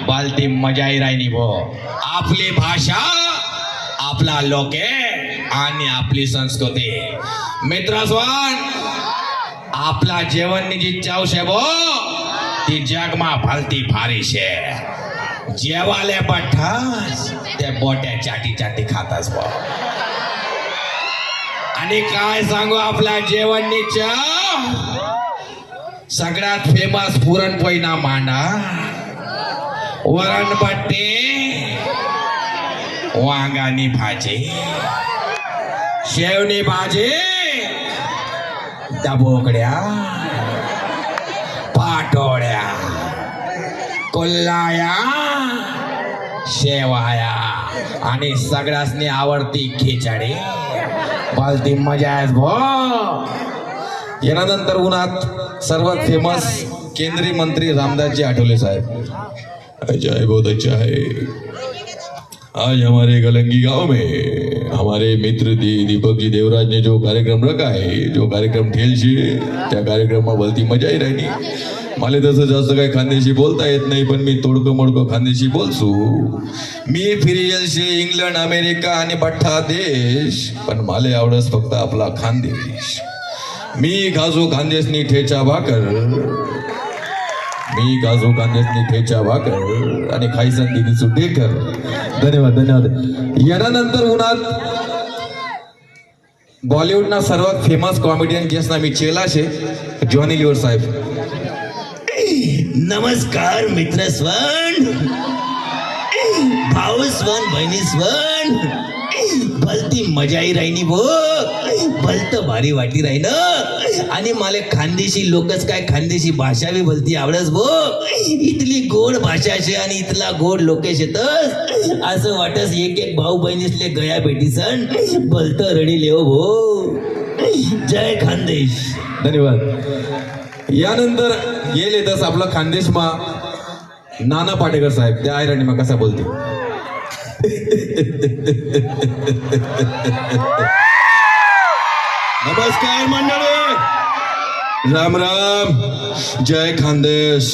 बालती मजाही राहिली भो. आपली भाषा आपला लोके आणि आपली संस्कृती. मित्रस्वान आपला जेवणनी जी चाव शे भो ती जगमा भलती भारी शे जेवाले पठास ते बोट्या चाटी चाटी खातास भो. आणि काय सांगू आपल्या जेवणनी चाव? सगळ्यात फेमस पुरणपोळी ना मांडा. वरण वरणपट्टी वांगानी भाजी शेवनी भाजी डबोकड्या पाटोळ्या कोल्हाया शेवाया आणि सगळ्यासनी आवडती खिचडी. पालती मजा आहे भो. यानंतर उन्हात सर्वात फेमस केंद्रीय मंत्री रामदासजी आठवले साहेब. अच्छा है बहुत अच्छा है आज हमारे गलंगी गांव में हमारे मित्र दी दीपक जी देवराज ने जो कार्यक्रम रखा है जो कार्यक्रम ठेलशी त्या कार्यक्रमात भलती मजाही राहिली मला तसं जास्त काही खानदेशी बोलता येत नाही पण मी तोडकं मोडकं खानदेशी बोलसू। मी फिरियल शे इंग्लंड अमेरिका आणि बठ्ठा देश पण मला आवडस फक्त आपला खानदेश। मी खाजू खानदेशनी ठेचा भाकर मी गाजो खानदेशनी ठेचा भाकर आणि खायसन दिदी ढेकर धन्यवाद धन्यवाद. यानंतर उन्हात बॉलिवूडना सर्वात फेमस कॉमेडियन गेस्ट ना मी चेला छे जॉनी लिओर साहेब नमस्कार मित्र स्वर्ण भाऊ स्वण बहिणी स्वर्ण भलती मजाही राहिनी भो. भलत भारी वाटी राहिन आणि मला खानदेशी लोकच काय खानदेशी भाषा बी भलती आवडस भो? इथली गोड भाषा शे आणि इथला गोड लोकेश येतस. असं वाटस एक एक भाऊ बहिणीसले गया भेटी सण. भलत रडी लेव भो. जय खानदेश. धन्यवाद. यानंतर गेले तस आपला खानदेश मा नाना पाटेकर साहेब त्या आयराणी मग कसा बोलते? नमस्कार मंडळी. राम राम। जय खानदेश।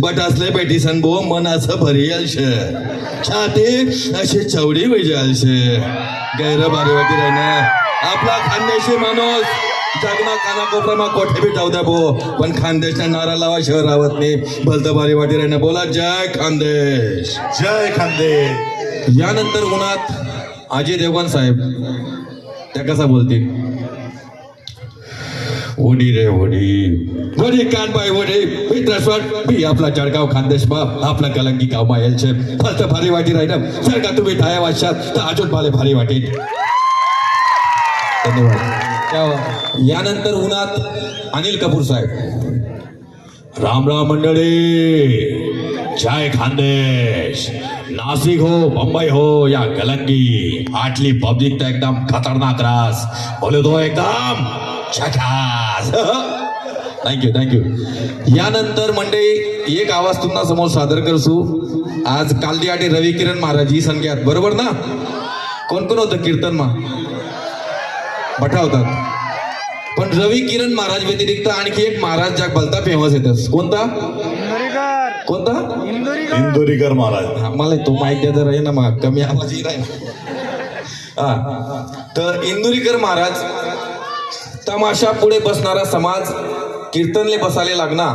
बट असले पेटी सन बो मन असं भरी आलशे। छाती अशी चवडी पाहिजे आलशे। गैर बारी वाटी राहणार आपला खानदेशी माणूस। जगना काना कोपरामा कोठे बी जाऊ द्या भो पण खानदेशना नारा लावा शहर रावत नाही। भलत बारी वाटी राहणार बोला जय खानदेश। जय खानदेश। यानंतर उन्हात अजय देवगण साहेब त्या कसा बोलतील? होडी रे होडी. वडी कान बाय होडी मित्रस्वर मी आपला जळगाव खानदेश बाप. आपला कलंगी गाव मायल छे फक्त भारी वाटी राहिलं. जर का तुम्ही ठाया वाशात तर अजून मला भारी वाटेल धन्यवाद. यानंतर उन्हात अनिल कपूर साहेब. राम राम मंडळी. जय खानदेश. नाशिक हो मुंबई हो या गलंगी आटली पब्लिक तर एकदम खतरनाक रास. बोले तो एकदम झकास थँक्यू थँक्यू यानंतर मंडळी एक आवाज तुम्हाला समोर सादर करसू. आज कालदी आटे रवी किरण महाराज ही संख्यात बरोबर ना? कोण कोण होतं कीर्तन मा? बठा होतात. पण रवी किरण महाराज व्यतिरिक्त आणखी एक महाराज ज्या भलता फेमस येतस कोणता? कोणता? इंदोरीकर. महाराज. हा, मला तो माहिती द्या जरा आहे ना मग. कमी आवाज राहील हा. तर इंदुरीकर महाराज तमाशा पुढे बसणारा समाज कीर्तनले बसायला लागना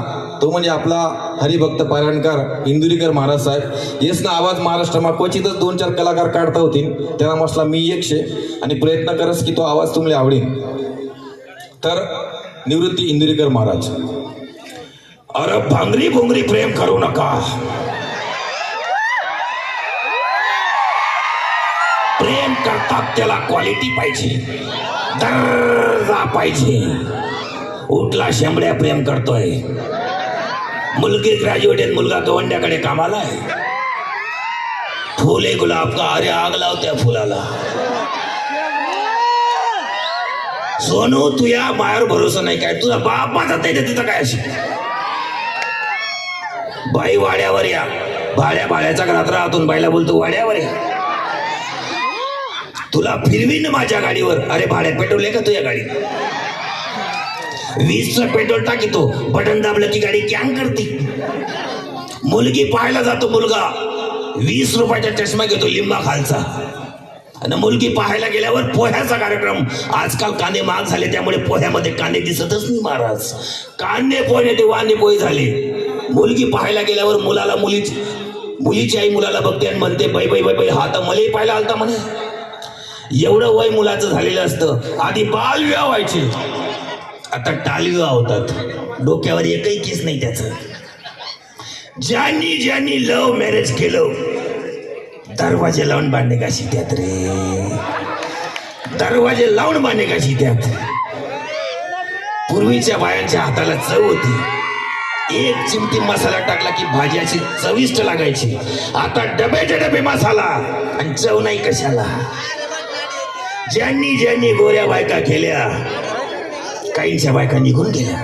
तो म्हणजे आपला हरिभक्त पारायणकर इंदुरीकर महाराज साहेब. येसना आवाज महाराष्ट्रमा क्वचितच दोन चार कलाकार काढता होतील त्याला म्हटला मी एकशे आणि प्रयत्न करस की तो आवाज तुम्हाला आवडेल. तर निवृत्ती इंदुरीकर महाराज. अरे भांगरी भोंगरी प्रेम करू नका. प्रेम करतात त्याला क्वालिटी पाहिजे. दर्जा पाहिजे उठला शेंबड्या प्रेम करतोय. मुलगी ग्रॅज्युएट आहे मुलगा गवंड्याकडे कामाला आहे फुले गुलाब का अरे आग लावत्या फुलाला. सोनू तुया मायावर भरोसा नाही काय? तुझा बाप माझा नाही तिथं काय अशी? बाई वाड्यावर या. भाड्या भाड्याच्या घरात राहतून बाईला बोलतो वाड्यावर या. तुला फिरवीन माझ्या गाडीवर. अरे भाड्यात पेट्रोल आहे का तुझ्या गाडी वीसचं पेट्रोल टाकीतो. बटन दाबलं की गाडी कॅन करते. मुलगी पाहायला जातो मुलगा. वीस रुपयाचा चष्मा घेतो लिंबा खालचा. आणि मुलगी पाहायला गेल्यावर पोह्याचा कार्यक्रम. आजकाल कांदे महाग झाले त्यामुळे पोह्यामध्ये कांदे दिसतच नाही महाराज. कांदे पोहे ते वांदे पोहे झाले. मुलगी पाहायला गेल्यावर मुलाला मुलीची मुलीची आई मुलाला बघते आणि म्हणते बाई बाई बाई बाई हा तर मलाही पाहायला आलता म्हणे. एवढं वय मुलाचं झालेलं असतं आधी बालविवाह व्हायचे. आता टालविवाह होतात. डोक्यावर एकही केस नाही त्याचं. ज्यांनी ज्यांनी लव्ह मॅरेज केलं दरवाजे लावून बांधणे का त्यात रे? दरवाजे लावून बांधणे का त्यात पूर्वीच्या बायांच्या हाताला चव होती. एक चिमटी मसाला टाकला की भाजी अशी चविष्ट लागायची. आता डब्याचे डबे मसाला आणि चव नाही कशाला. ज्यांनी ज्यांनी गोऱ्या बायका केल्या काहींच्या बायका निघून गेल्या.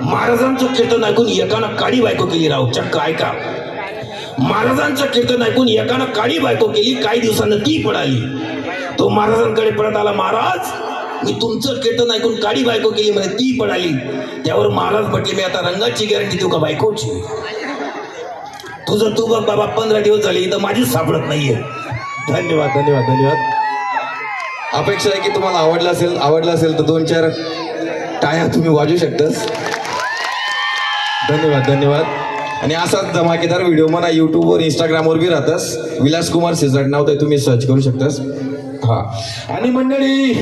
महाराजांचं कीर्तन ऐकून एकानं काळी बायको केली राव चक्क ऐका. महाराजांचं कीर्तन ऐकून एकानं काळी बायको केली काही दिवसानं ती पडाली. तो महाराजांकडे परत आला महाराज मी तुमचं कीर्तन ऐकून काळी बायको केली म्हणजे ती पडाली. त्यावर महाराज म्हटले मी आता रंगाची गॅरंटी देऊ का बायकोची? तुझं तू बघ बाबा पंधरा दिवस झाले इथं माझीच सापडत नाहीये. धन्यवाद धन्यवाद धन्यवाद. अपेक्षा आहे की तुम्हाला आवडलं असेल आवडलं असेल तर दोन चार टाया तुम्ही वाजू शकतास. धन्यवाद धन्यवाद. आणि असाच धमाकेदार व्हिडिओ मला युट्यूबवर इंस्टाग्रामवर बी राहतास. विलास कुमार सिजाट नाव ते तुम्ही सर्च करू शकतास. हा. आणि मंडळी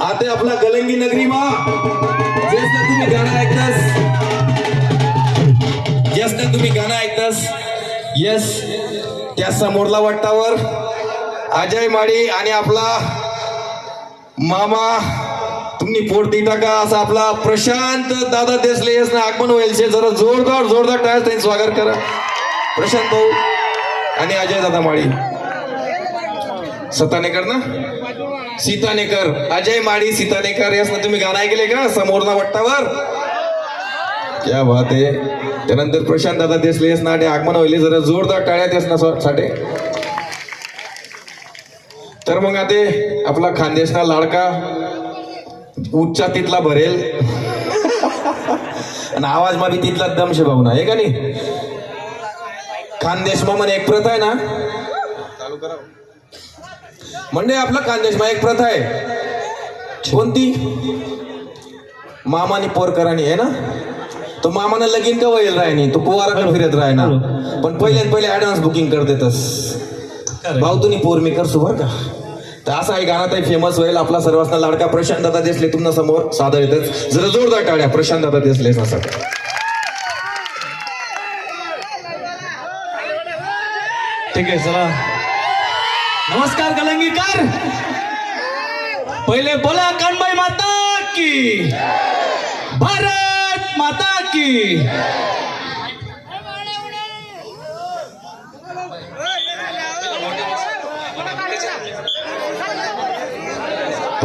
आता आपला गलंगी नगरी मा तुम्ही गाणं ऐकतास. येस तुम्ही गाणं ऐकतास. येस त्या समोरला वाटावर. अजय माळी आणि आपला मामा तुम्ही पोरती टाका असा आपला प्रशांत दादा देसले येस ना आगमन होईल. जरा जोरदार जोरदार टाळ्यात त्यांनी स्वागत करा. प्रशांत भाऊ आणि अजय दादा माळी सतानेकर ना? सीतानेकर. अजय माळी सीतानेकर यास ना तुम्ही गाणं ऐकले का? समोरला वट्टावर क्या बात आहे. त्यानंतर प्रशांत दादा देसले येस ना आणि आगमन होईल. जरा जोरदार टाळ्यात येस ना तर मग आता आपला खानदेशना लाडका उच्चा तिथला भरेल. आणि आवाज मा बी तिथला दमशे भाऊ ना हे का नाही? खानदेश म्हणे एक प्रथा आहे ना? म्हणजे आपला खानदेश मा एक प्रथा आहे. कोणती? मामानी पोर करानी आहे ना? तो मामानं लगीन का वैल राय नाही? तो कुवारा फिरत ना? पण पहिल्यात पहिले ऍडव्हान्स बुकिंग कर देतस भाऊ तुम्ही पोर मी करसो बरं का? तर असा आहे गाणं ते फेमस होईल. आपला सर्वांना लाडका प्रशांत दादा देसले तुम्हाला समोर. सादर येतच जरा जोरदार टाळ्या. प्रशांत दादा देसले साठी ठीक आहे चला. नमस्कार कलंगीकर. पहिले बोला कानबाई माता की. भारत माता की.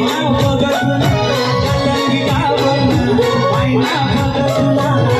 मैना तुला कलंगी तुला.